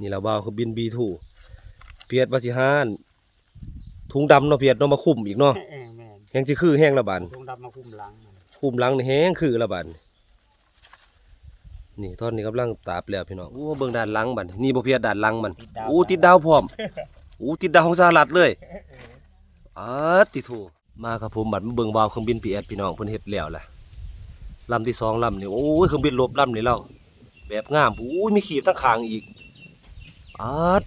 นี่เราบ่าวคือบินบีทูเพียดว่าสิหานถุงดำเนาะเพียดเนาะมาคุมอีกเนาะเออแม่นแฮงสิคือแห้งละบาดตรงดำมาคุมหลังมันคุมหลังนี่แห้งคือละบาดนี่ตอนนี้กำลังตาบแล้วพี่น้องโอ้เบิ่งด้านหลังบัดนี่บ่เพียดด้านหลังมันโอ้ติดดาวพร้อมโอ้ติดดาวของสหรัฐเลยอาติโทมาครับผมบัดมาเบิ่งวาวเครื่องบิน PS พี่น้องเพิ่นเฮ็ดแล้วล่ะลำที่สองลำนี่โอ้ยเครื่องบินลบลำนี่แล้วแบบงามโอ้ยมีขีบทั้งข้างอีก อาด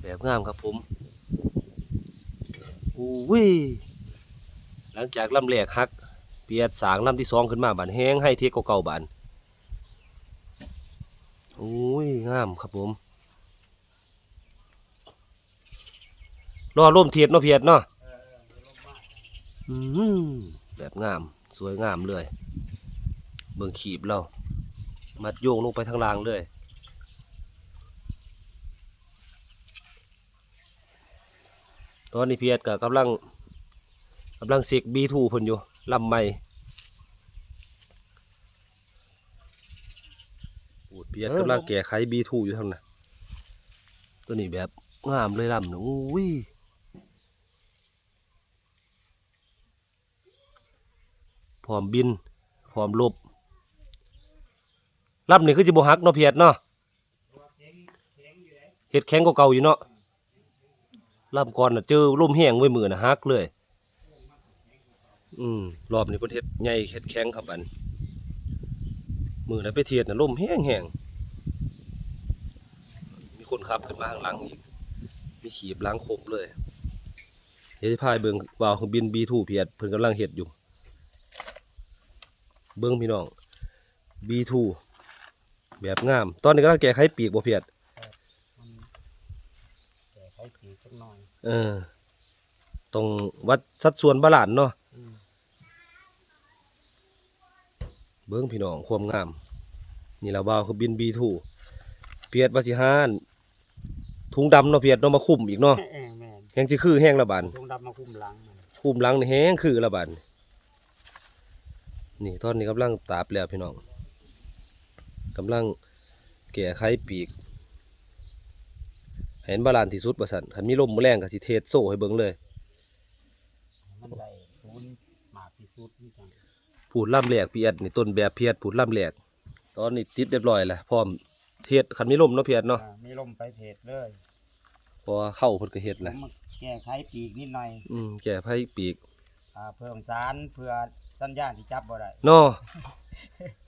แบบงามครับผมโอ้ยหลังจากลำแรกฮัก เปียดสางลำที่สองขึ้นมาบานแห้งให้เทกเก่าๆบานโอ้ยงามครับผมรอร่มเทียดเนาะเพียดเนาะอืมแบบงาม สวยงามเลย เบิ่งขีบเรา มัดโยงลงไปทางล่างเลยตอนนี้เพียดกับกำลังกำลังเสกบีทูเพิ่นอยู่ลำใหม่ปูดเพียดกำลังแก้ไขบีทูอยู่ทางนั้นตัวนี้แบบงามเลยลำนะอุ้ยพร้อมบินพร้อมลบ ลำนี่คือจิบหักเนาะเพียดเนาะเห็ดแข็งกว่าเก่าอยู่เนาะลำก่อนน่ะเจอลมแห้งไว้มือน่ะหักเลย อืมรอบนี้เพิ่นเฮ็ดใหญ่เฮ็ดแข็งครับอันมือนั้นไปเทียดน่ะลมแห้งแห้งมีคนขับขึ้นมาข้างหลังอีกมีขีบล้างครบเลยเดี๋ยวสิพายเบิงวาวเครื่องบิน B2 เพียดเพิ่นกำลังเฮ็ดอยู่ เบิ่งพี่น้อง B2 แบบงาม ตอนนี้กำลังแก้ไขปีกบ่เพียดมันแก่ไขปีกสักหน่อยเออต้องวัดสัดส่วนบาลานซ์เนาะอืมเบิ้งพี่น้องความงาม นี่เราบ่าวคือบิน B2 เพียดว่าสิหานถุงดำเนาะเพียดเนาะมาคุมอีกเนาะเออแม่นแฮงสิคือแห้งละบาดตรงดำมาคุมหลังมันคุมหลังนี่แห้งคือละบาดนี่ตอนนี้กำลังตาบแล้วพี่น้อง กำลังแก้ไขปีกให้เห็นบาลานซ์ที่สุดว่าซั่นคันมีลมแรงก็สิเทสโซ่ให้เบิ่งเลยมันได้ศูนย์มากที่สุดนี่จังผูดล่ำแหลกเพียดนี่ต้นแบบเพียดผูดล่ำแหลก ตอนนี้ติดเรียบร้อยแล้วพร้อมเทศคันมีลมเนาะเพียดเนาะอ่ามีลมไปเพจเลยเพราะว่าเข้าเพิ่นก็เฮ็ดแหละมาแก้ไขปีกนิดหน่อยอืมแก่ไผปีกอ่าเพิ่มสารเพื่อสัญญาณที่จับบ่ได้เนาะ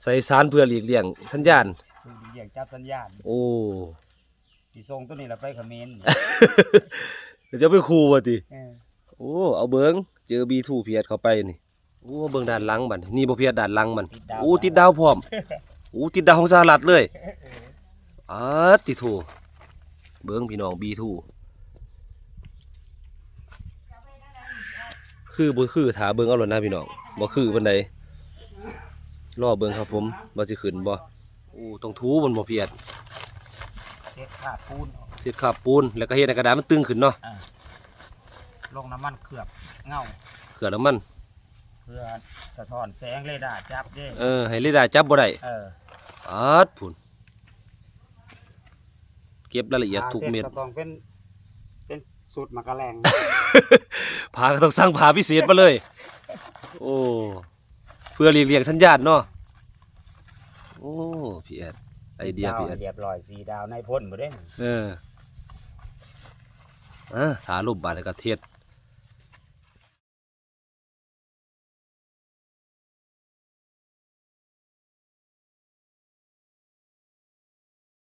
ใส่สารเพื่อหลีกเลี่ยงสัญญาณ คือเรียกจับสัญญาณโอ้สิส่งตัวนี้ละไปเขมรเดี๋ยวจะไปครูว่าติ เออโอ้ เอาเบิงเจอ B2 เพียดเข้าไปนี่ โอ้เบิ่งด้านหลังมันนี่บ่เพียดด้านหลังมัน โอ้ติดดาวพร้อม โอ้ติดดาวของสหรัฐเลยอาติโทเบิ่งพี่น้อง B2 คือบ่คือถาเบิ่งเอาหล่นนะพี่น้องบ่คือปานใด รอเบิ่งครับผมว่าสิขึ้นบ่โอ้ต้องทูมันบ่เพียดเสร็จขาดปูนออกเสร็จขับปูนแล้วก็เฮ็ดให้กระดาษมันตึงขึ้นเนาะอ่าลงน้ำมันเคลือบเงาเกลือน้ำมัน เพื่อสะท้อนแสงเรดาร์จับเด้เออให้เรดาร์จับบ่ได้เอออาดพุ่นเก็บรายละเอียดทุกเม็ดอ่าสร็จก็ต้องเป็น เป็นสูตรมะกะแรงผาก็ต้องสร้างผาพิเศษมาเลย โอ้เพื่อเรียงเรียงสัญญาณเนาะโอ้พี่แอดไอเดียดาวพี่แอดเรียบร้อยสีดาวในพ่นบ่ได้ เอออะหารูปบาดแล้วก็เทศ